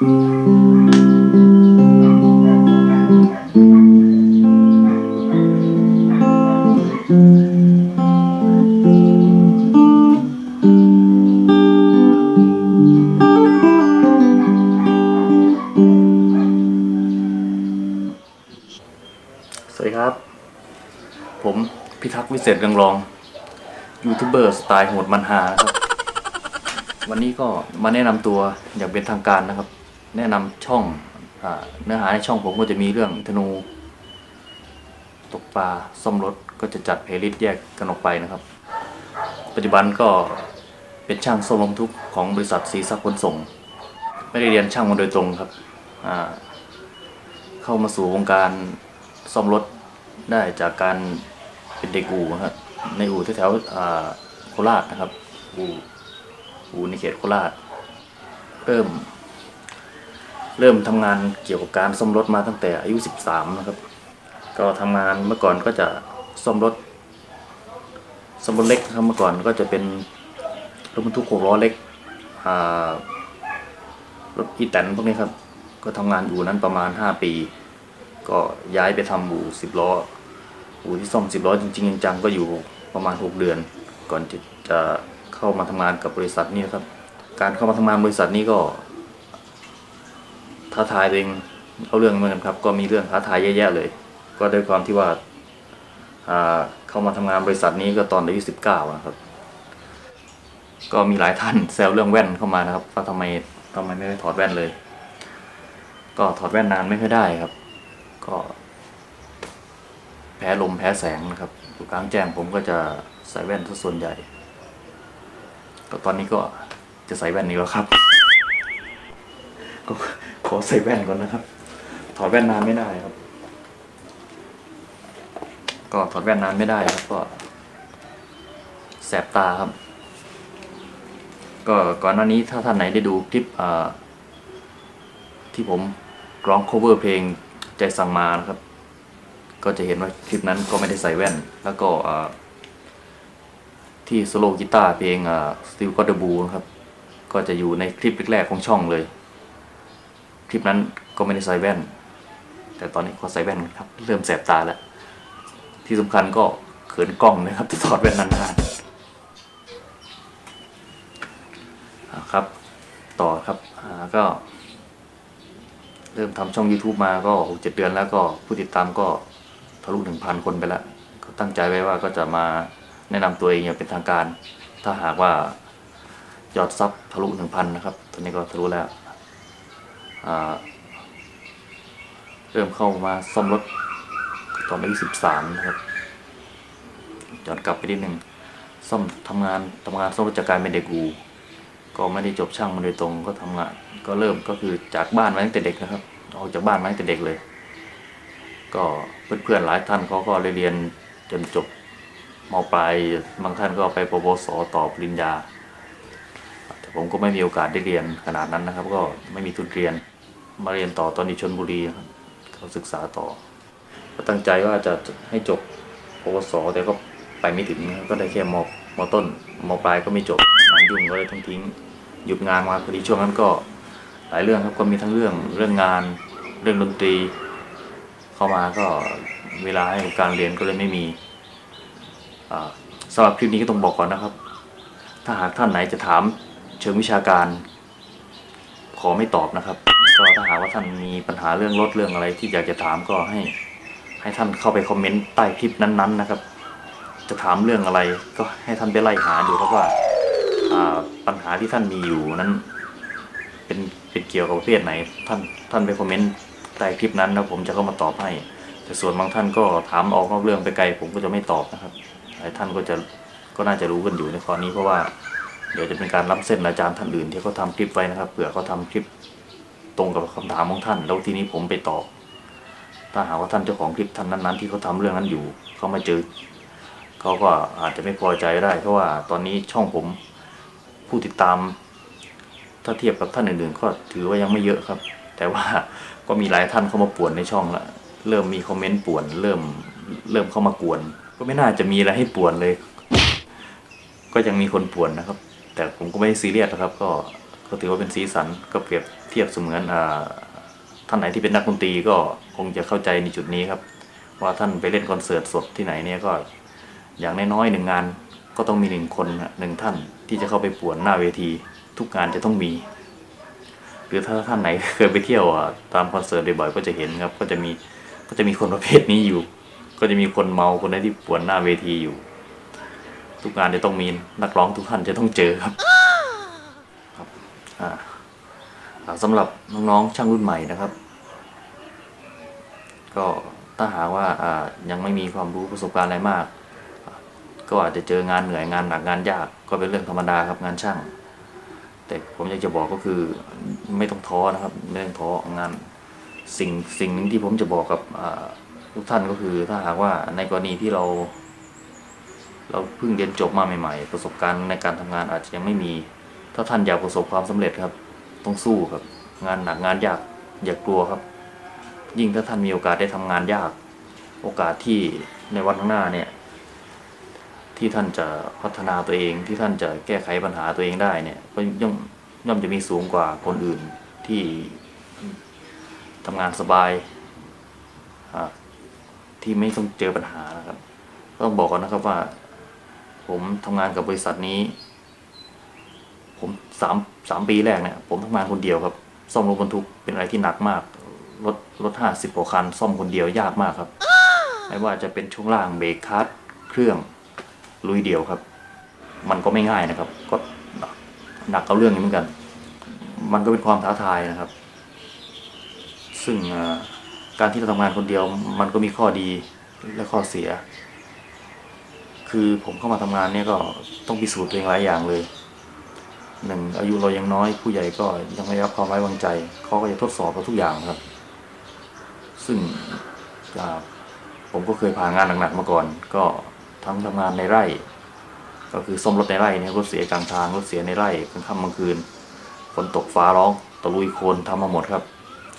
สวัสดีครับ ผมพิทักษ์วิเศษเรืองรอง ยูทูบเบอร์สไตล์โหดมันหาครับ วันนี้ก็มาแนะนำตัวอย่างเป็นทางการนะครับ แนะนำช่องอเนื้อหาในช่องผมก็จะมีเรื่องธนู ตกปลาซ่อมรถก็จะจัดเพลย์ลิสต์แยกกันออกไปนะครับ ปัจจุบันก็เป็นช่างซ่อมรถบรรทุกของบริษัทสีสักขนส่ง ไม่ได้เรียนช่างมาโดยตรงครับเข้ามาสู่วงการซ่อมรถได้จากการเป็นเด็กอู่ครับในอู่แถวๆโคราชนะครับอู่อู่ในเขตโคราชเริ่ม เริ่มทำงานเกี่ยวกับการซ่อมรถมาตั้งแต่อายุ 13 นะครับ ก็ทำงานเมื่อก่อนก็จะซ่อมรถซ่อมรถเล็กครับเมื่อก่อนก็จะเป็นรถบรรทุกหกล้อเล็กรถอีแตนพวกนี้ครับ ก็ทำงานอู่นั้นประมาณ 5 ปี ก็ย้ายไปทำอู่สิบล้ออู่ที่ซ่อมสิบล้อจริงๆจังๆก็อยู่ประมาณ 6 เดือน ก่อนจะจะเข้ามาทำงานกับบริษัทนี้ครับ การเข้ามาทำงานบริษัทนี้ก็ ท้าทายเองเอาเรื่องเหมือนกันครับ ก็มีเรื่องท้าทายเยอะแยะเลย ก็ด้วยความที่ว่าเข้ามาทำงานบริษัทนี้ก็ตอนอายุสิบเก้านะครับ ก็มีหลายท่านแซวเรื่องแว่นเข้ามานะครับว่าทำไมทำไมไม่ได้ถอดแว่นเลย ก็ถอดแว่นนานไม่ค่อยได้ครับ ก็ แพ้ลมแพ้แสงนะครับอยู่กลางแจ้งผมก็จะใส่แว่นทุกส่วนใหญ่ ก็ตอนนี้ก็จะใส่แว่นนี้แล้วครับ ก็ ขอใส่แว่นก่อนนะครับ ถอดแว่นนานไม่ได้ครับ ก็ถอดแว่นนานไม่ได้ครับก็ แสบตาครับ ก็ก่อนหน้านี้ถ้าท่านไหนได้ดูคลิปที่ผมร้อง cover เพลงใจสั่งมานะครับ ก็จะเห็นว่าคลิปนั้นก็ไม่ได้ใส่แว่น แล้วก็ที่โซโลกีตาร์เพลงอ่า Still Got the Blue นะครับ ก็จะอยู่ในคลิปแรกๆของช่องเลย คลิปนั้นก็ไม่ได้ใส่แว่น แต่ตอนนี้ขอใส่แว่นครับ เริ่มแสบตาแล้ว ที่สำคัญก็เขินกล้องนะครับที่ถอดแว่นนานๆอ่าครับ ต่อครับอ่าก็ เริ่มทำช่อง YouTube มาก็หกเจ็ดเดือนแล้วก็ผู้ติดตามก็ทะลุถึงพันคนไปแล้ว ก็ตั้งใจไว้ว่าก็จะมาแนะนำตัวเองอย่างเป็นทางการ ถ้าหากว่ายอดซับทะลุหนึ่งพันนะครับ ตอนนี้ก็ทะลุแล้ว เริ่มเข้ามาซ่อมรถตอนอายุสิบสามนะครับย้อนกลับไปนิดหนึ่งซ่อมทำงานทำงานซ่อมรถจากการเป็นเด็กอูก็ไม่ได้จบช่างมาโดยตรงก็ทำงาน ก็เริ่มก็คือจากบ้านมาตั้งแต่เด็กนะครับ ออกจากบ้านมาตั้งแต่เด็กเลย ก็เพื่อนๆหลายท่านเขาก็เรียนจนจบมปลายบางท่านก็ไปปวสต่อปริญญาแต่ผมก็ไม่มีโอกาสได้เรียนขนาดนั้นนะครับ ก็ไม่มีทุนเรียน มาเรียนต่อตอนนี้ชนบุรีครับเขาศึกษาต่อ ก็ตั้งใจว่าจะให้จบปวสแต่ก็ไปไม่ถึงก็ได้แค่มมต้นมปลายก็ไม่จบงานยุ่งก็เลยต้องทิ้ง หยุดงานมาพอดีช่วงนั้นก็หลายเรื่องครับก็มีทั้งเรื่องเรื่องงานเรื่องดนตรี เข้ามาก็เวลาให้การเรียนก็เลยไม่มีอ่าสำหรับคลิปนี้ก็ต้องบอกก่อนนะครับ ถ้าหากท่านไหนจะถามเชิงวิชาการ ขอไม่ตอบนะครับ ก็ถ้าหากว่าท่านมีปัญหาเรื่องรถเรื่องอะไร ที่อยากจะถามก็ให้ ให้ท่านเข้าไปคอมเมนต์ใต้คลิปนั้นๆ นะครับ จะถามเรื่องอะไรก็ให้ท่านไปไล่หาดูครับว่าปัญหาที่ท่านมีอยู่นั้นเป็นเป็นเกี่ยวกับประเภทไหน ท่านท่านไปคอมเมนต์ใต้คลิปนั้นแล้วผมจะเข้ามาตอบให้แต่ส่วนบางท่านก็ถามออกนอกเรื่องไปไกล ผมก็จะไม่ตอบนะครับหลายท่านก็จะก็น่าจะรู้กันอยู่ในข้อนี้เพราะว่าเดี๋ยวจะเป็นการล้ำเส้นอาจารย์ท่านอื่นที่เขาทำคลิปไว้นะครับเผื่อเขาทำคลิป ตรงกับคำถามของท่าน แล้วทีนี้ผมไปตอบ ถ้าหากว่าท่านเจ้าของคลิปท่านนั้นๆที่เขาทำเรื่องนั้นอยู่เขามาเจอเขาก็อาจจะไม่พอใจได้เพราะว่าตอนนี้ช่องผมผู้ติดตาม ถ้าเทียบกับท่านอื่นๆก็ถือว่ายังไม่เยอะครับ แต่ว่าก็มีหลายท่านเข้ามาป่วนในช่องละเริ่มมีคอมเมนต์ป่วนเริ่มเริ่มเข้ามากวน ก็ไม่น่าจะมีอะไรให้ป่วนเลย ก็ยังมีคนป่วนนะครับ แต่ผมก็ไม่ซีเรียสนะครับ ก็ก็ถือว่าเป็นสีสันก็เปรียบ เทียบเสมือนอท่านไหนที่เป็นนักดนตรีก็คงจะเข้าใจในจุดนี้ครับ ว่าท่านไปเล่นคอนเสิร์ตสดที่ไหนเนี่ยก็อย่างน้อยๆหนึ่งงานก็ต้องมีหนึ่งคนหนึ่งท่านที่จะเข้าไปป่วนหน้าเวที ทุกงานจะต้องมี หรือถ้าท่านไหนเคยไปเที่ยวตามคอนเสิร์ตบ่อยๆก็จะเห็นครับ ก็จะมีก็จะมีคนประเภทนี้อยู่ ก็จะมีคนเมาคนไหนที่ป่วนหน้าเวทีอยู่ ทุกงานจะต้องมีนักร้องทุกท่านจะต้องเจอครับครับอ่า สำหรับน้องๆช่างรุ่นใหม่นะครับ ก็ถ้าหากว่ายังไม่มีความรู้ประสบการณ์อะไรมาก ก็อาจจะเจองานเหนื่อยงานหนักงานยากก็เป็นเรื่องธรรมดาครับงานช่าง แต่ผมอยากจะบอกก็คือไม่ต้องท้อนะครับไม่ต้องท้องานสิ่งสิ่งหนึ่งที่ผมจะบอกกับทุกท่านก็คือถ้าหากว่าในกรณีที่เรา เราเพิ่งเรียนจบมาใหม่ ๆ ประสบการณ์ในการทำงานอาจจะยังไม่มี ถ้าท่านอยากประสบความสำเร็จครับ ต้องสู้ครับ งานหนักงานยากอย่ากลัวครับ ยิ่งถ้าท่านมีโอกาสได้ทำงานยาก โอกาสที่ในวันข้างหน้าเนี่ย ที่ท่านจะพัฒนาตัวเองที่ท่านจะแก้ไขปัญหาตัวเองได้เนี่ย ก็ย่อมย่อมจะมีสูงกว่าคนอื่นที่ทำงานสบายที่ไม่ต้องเจอปัญหานะครับ ต้องบอกก่อนนะครับว่า ผมทำงานกับบริษัทนี้ ผมสามสามปีแรกเนี่ยผมทำงานคนเดียวครับ ซ่อมรถบรรทุกเป็นอะไรที่หนักมากรถรถห้าสิบกว่าคัน ซ่อมคนเดียวยากมากครับ ไม่ว่าจะเป็นช่วงล่างเบรกคลัตช์เครื่องลุยเดียวครับ มันก็ไม่ง่ายนะครับ ก็หนักเอาเรื่องนี้เหมือนกัน มันก็เป็นความท้าทายนะครับ ซึ่งการที่เราทำงานคนเดียว มันก็มีข้อดีและข้อเสีย คือผมเข้ามาทำงานเนี่ยก็ต้องพิสูจน์ตัวเองหลายอย่างเลย หนึ่งอายุเรายังน้อยผู้ใหญ่ก็ยังไม่รับความไว้วางใจเขาก็จะทดสอบเราทุกอย่างครับ ซึ่งผมก็เคยผ่านงานหนักๆมาก่อน ก็ทั้งทำงานในไร่ ก็คือซ่อมรถในไร่เนี่ยรถเสียกลางทางรถเสียในไร่กลางค่ำกลางคืนฝนตกฟ้าร้องตะลุยโคลนทำมาหมดครับ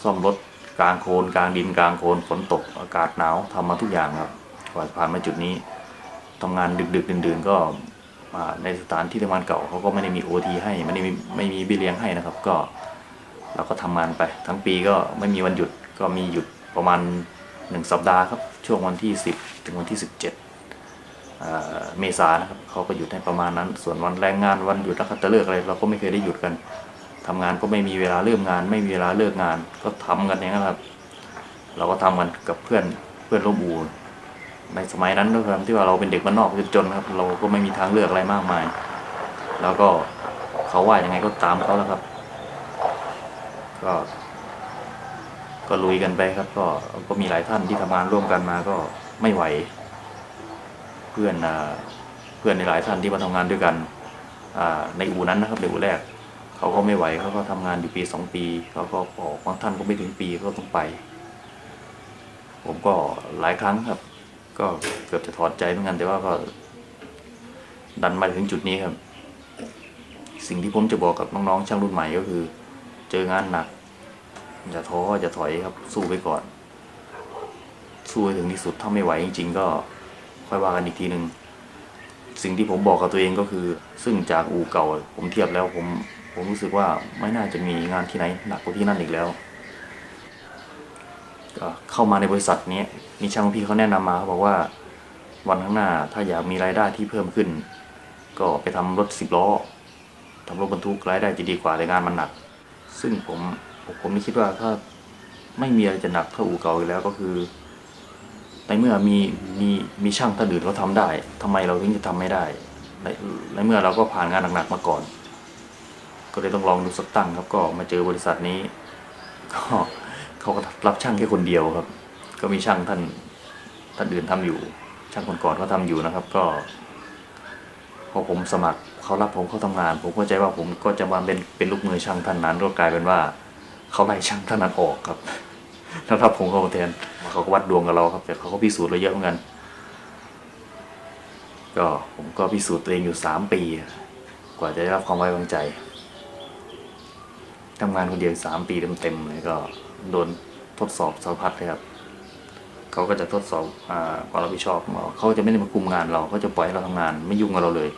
ซ่อมรถกลางโคลนกลางดินกลางโคลนฝนตกอากาศหนาวทำมาทุกอย่างครับกว่าผ่านมาจุดนี้ทำงานดึกๆดื่นๆก็ ในสถานที่ทำงานเก่าเขาก็ไม่ได้มีโอทีให้ไม่ได้มีไม่มีบี้ยเลี้ยงให้นะครับ ก็เราก็ทำงานไป ทั้งปีก็ไม่มีวันหยุดก็มีหยุดประมาณหนึ่งสัปดาห์ครับช่วงวันที่ 10 ถึงวันที่ 17 เมษายนะครับเขาก็หยุดให้ประมาณนั้น ส่วนวันแรงงานวันหยุดนักขัตฤกษ์อะไรเราก็ไม่เคยได้หยุดกันทำงานก็ไม่มีเวลาเริ่มงาน ไม่มีเวลาเลิกงาน ก็ทำกันอย่างนั้นครับ เราก็ทำกันกับเพื่อนเพื่อนร่วมอู่ ในสมัยนั้นด้วยความที่ว่าเราเป็นเด็กบ้านนอกจนครับ เราก็ไม่มีทางเลือกอะไรมากมาย แล้วก็เขาว่ายังไงก็ตามเขาแล้วครับ ก็ก็ลุยกันไปครับ ก็ก็มีหลายท่านที่ทำงานร่วมกันมาก็ไม่ไหว เพื่อนอ่าเพื่อนในหลายท่านที่มาทำงานด้วยกันอ่าในอู่นั้นนะครับในอู่แรก เขาก็ไม่ไหวเขาก็ทำงานอยู่ปีสองปีเขาก็ออกบางท่านก็ไม่ถึงปีก็ต้องไป ผมก็หลายครั้งครับ ก็เกือบจะถอดใจเหมือนกันแต่ว่าก็ดันมาถึงจุดนี้ครับ สิ่งที่ผมจะบอกกับน้องๆช่างรุ่นใหม่ก็คือ เจองานหนักอย่าท้ออย่าถอยครับ สู้ไปก่อน สู้ถึงที่สุดถ้าไม่ไหวจริง ๆ ก็ค่อยว่ากันอีกทีหนึ่งสิ่งที่ผมบอกกับตัวเองก็คือ ซึ่งจากอู่เก่า ผมเทียบแล้วผมผมรู้สึกว่าไม่น่าจะมีงานที่ไหนหนักกว่าที่นั่นอีกแล้ว ก็เข้ามาในบริษัทนี้มีช่างพี่เขาแนะนำมาเขาบอกว่า วันข้างหน้าถ้าอยากมีรายได้ที่เพิ่มขึ้น ก็ไปทำรถสิบล้อทำรถบรรทุกรายได้จะดีกว่าแต่งานมันหนัก ซึ่งผมผมผมนี่คิดว่าถ้าไม่มีอะไรจะหนักเท่าอู่เก่าอีกแล้วก็คือในเมื่อมีมีมีช่างท่านอื่นเขาทำได้ทำไมเราถึงจะทำไม่ได้ในในเมื่อเราก็ผ่านงานหนักๆมาก่อน ก็เลยต้องลองดูสักตั้งครับก็มาเจอบริษัทนี้ก็ เขาก็รับช่างแค่คนเดียวครับ ก็มีช่างท่านท่านอื่นทำอยู่ ช่างคนก่อนเขาทำอยู่นะครับ ก็พอผมสมัครเขารับผมเข้าทำงาน ผมเข้าใจว่าผมก็จะมาเป็นเป็นลูกมือช่างท่านนั้นก็กลายเป็นว่าเขาไล่ช่างท่านนั้นออกครับแล้วรับผมเข้ามาแทนเขาก็วัดดวงกับเราครับ แต่เขาก็พิสูจน์เราเยอะเหมือนกัน ก็ผมก็พิสูจน์ตัวเองอยู่สามปี กว่าจะได้รับความไว้วางใจทำงานคนเดียวสามปีเต็มๆเลยก็ โดนทดสอบสารพัดเลยครับเขาก็จะทดสอบความรับผิดชอบของเราเขาจะไม่ได้มาคุมงานเราเขาจะปล่อยให้เราทำงาน ไม่ยุ่งกับเราเลย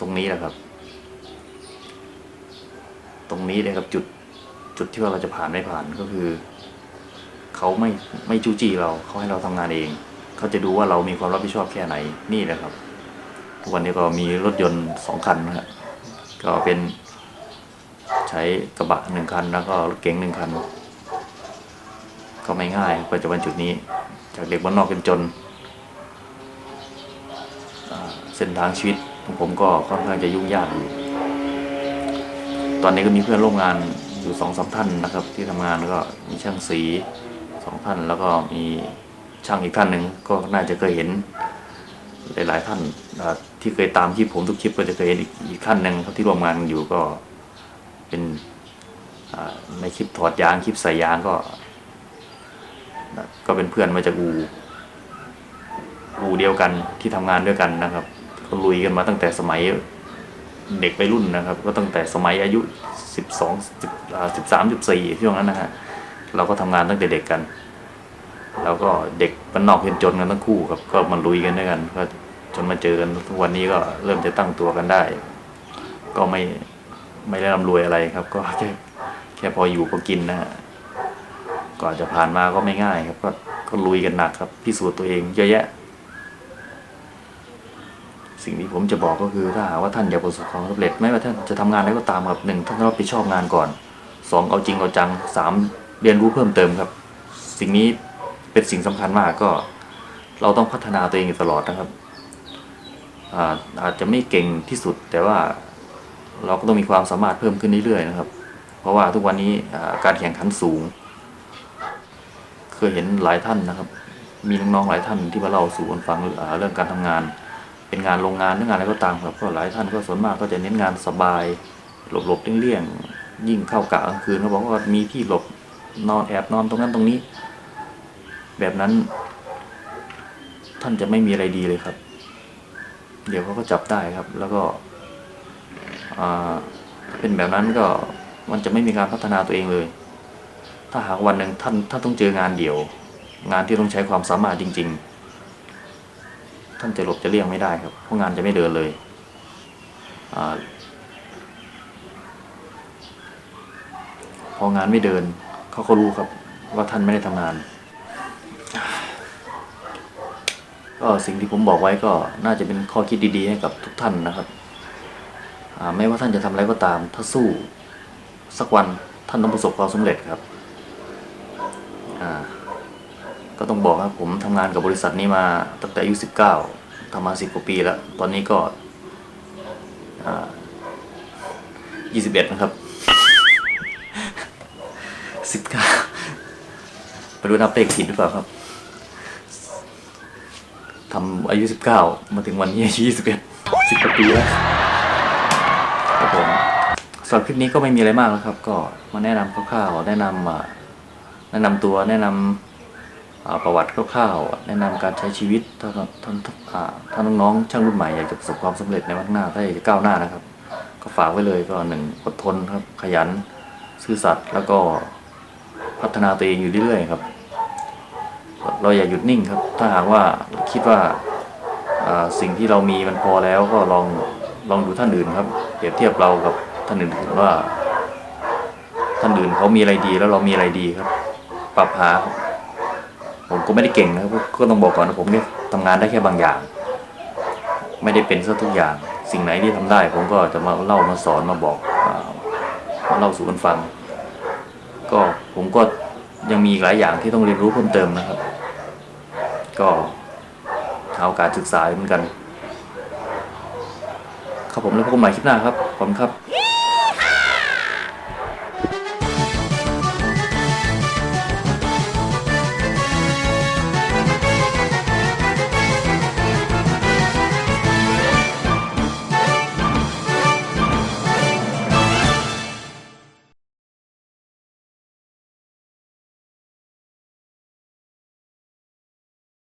ตรงนี้แหละครับ ตรงนี้เลยครับจุดจุดที่ว่าเราจะผ่านไม่ผ่านก็คือเขาไม่ไม่จู้จี้เราเขาให้เราทำงานเองเขาจะดูว่าเรามีความรับผิดชอบแค่ไหนนี่แหละครับทุกวันนี้ก็มีรถยนต์สองคันนะฮะก็เป็นใช้กระบะหนึ่งคันแล้วก็รถเก๋งหนึ่งคัน ก็ไม่ง่ายกว่าจะวันจุดนี้ จากเด็กบ้านนอกเป็นจนเส้นทางชีวิตของผมก็ค่อนข้างจะยุ่งยากอยู่ ตอนนี้ก็มีเพื่อนร่วมงานอยู่สองสามท่านนะครับ ที่ทำงานแล้วก็มีช่างสีสองท่านแล้วก็มีช่างอีกท่านหนึ่งก็น่าจะเคยเห็นหลายๆท่านที่เคยตามคลิปผมทุกคลิปก็จะเคยเห็นอีกท่านหนึ่งที่ร่วมงานอยู่ก็เป็นในคลิปถอดยางคลิปใส่ยางก็ ก็เป็นเพื่อนมาจากอูอูเดียวกันที่ทำงานด้วยกันนะครับก็ลุยกันมาตั้งแต่สมัยเด็กไปรุ่นนะครับ ก็ตั้งแต่สมัยอายุสิบสองสิบสิบสามสิบสี่ช่วงนั้นนะฮะเราก็ทำงานตั้งแต่เด็กกัน แล้วก็เด็กมันนอกเห็นจนกันทั้งคู่ครับ ก็มาลุยกันด้วยกัน ก็จนมาเจอกันทุกวันนี้ก็เริ่มจะตั้งตัวกันได้ ก็ไม่ไม่ได้ร่ำรวยอะไรครับ ก็แค่แค่พออยู่พอกินนะฮะ ก่อนจะผ่านมาก็ไม่ง่ายครับก็ก็ลุยกันหนักครับพิสูจน์ตัวเองเยอะแยะ สิ่งที่ผมจะบอกก็คือถ้าหากว่าท่านอยากประสบความสำเร็จไม่ว่าท่านจะทำงานอะไรก็ตามครับหนึ่งท่านต้องรับผิดชอบงานก่อนสองเอาจริงเอาจังสามเรียนรู้เพิ่มเติมครับ สิ่งนี้เป็นสิ่งสำคัญมากก็ เราต้องพัฒนาตัวเองอยู่ตลอดนะครับอาอาจจะไม่เก่งที่สุดแต่ว่าเราก็ต้องมีความสามารถเพิ่มขึ้นเรื่อยๆนะครับ เพราะว่าทุกวันนี้การแข่งขันสูง เคยเห็นหลายท่านนะครับ มีน้องๆหลายท่านที่มาเล่าสู่กันฟังเรื่องการทำงาน เป็นงานโรงงานหรืองานอะไรก็ตามครับก็หลายท่านก็ส่วนมากก็จะเน้นงานสบาย หลบๆเลี่ยงๆยิ่งเข้ากะกลางคืนเขาบอกว่ามีที่หลบนอนแอบนอนตรงนั้นตรงนี้ แบบนั้น ท่านจะไม่มีอะไรดีเลยครับ เดี๋ยวเขาก็จับได้ครับ แล้วก็เป็นแบบนั้นก็มันจะไม่มีการพัฒนาตัวเองเลย ถ้าหากวันหนึ่งท่านท่านต้องเจองานเดี่ยว งานที่ต้องใช้ความสามารถจริง ๆ ท่านจะหลบจะเลี่ยงไม่ได้ครับเพราะงานจะไม่เดินเลยอพองานไม่เดินเขาก็รู้ครับว่าท่านไม่ได้ทำงานก็สิ่งที่ผมบอกไว้ก็น่าจะเป็นข้อคิดดีๆ ให้กับทุกท่านนะครับไม่ว่าท่านจะทำอะไรก็ตาม ถ้าสู้สักวันท่านต้องประสบความสำเร็จครับ ก็ต้องบอกครับผมทำงานกับบริษัทนี้มาตั้งแต่อายุสิบเก้าทำมาสิบกว่าปีแล้ว ตอนนี้ก็ยี่สิบเอ็ดนะครับสิบเก้าไปดูนับเลขผิดหรือเปล่าครับทำอายุสิบเก้ามาถึงวันนี้อายุยี่สิบเอ็ดสิบกว่าปีแล้วครับผมสำหรับคลิปนี้ก็ไม่มีอะไรมากแล้วครับ ก็มาแนะนำคร่าวๆแนะนำอ่า แนะนำตัวแนะนำอ่าประวัติคร่าวๆแนะนำการใช้ชีวิตถ้าท่านถ้าน้องๆช่างรุ่นใหม่อยากจะประสบความสำเร็จในวันข้างหน้าถ้าอยากจะก้าวหน้านะครับ ก็ฝากไว้เลยก็หนึ่งอดทนครับขยันซื่อสัตย์แล้วก็พัฒนาตัวเองอยู่เรื่อยๆครับ เราอย่าหยุดนิ่งครับ ถ้าหากว่าคิดว่าสิ่งที่เรามีมันพอแล้วก็ลองลองดูท่านอื่นครับ เปรียบเทียบเรากับท่านอื่นว่า ท่านอื่นเขามีอะไรดีแล้วเรามีอะไรดีครับ ปรับหา ผมก็ไม่ได้เก่งนะครับก็ต้องบอกก่อนนะผมเนี่ยทำงานได้แค่บางอย่าง ไม่ได้เป็นซะทุกอย่าง สิ่งไหนที่ทำได้ ผมก็จะมาเล่ามาสอนมาบอกมาเล่าสู่กันฟัง ก็ผมก็ยังมีหลายอย่างที่ต้องเรียนรู้เพิ่มเติมนะครับ ก็หาโอกาสศึกษาเหมือนกัน ครับผมแล้วพบกันใหม่คลิปหน้าครับ ขอบคุณครับ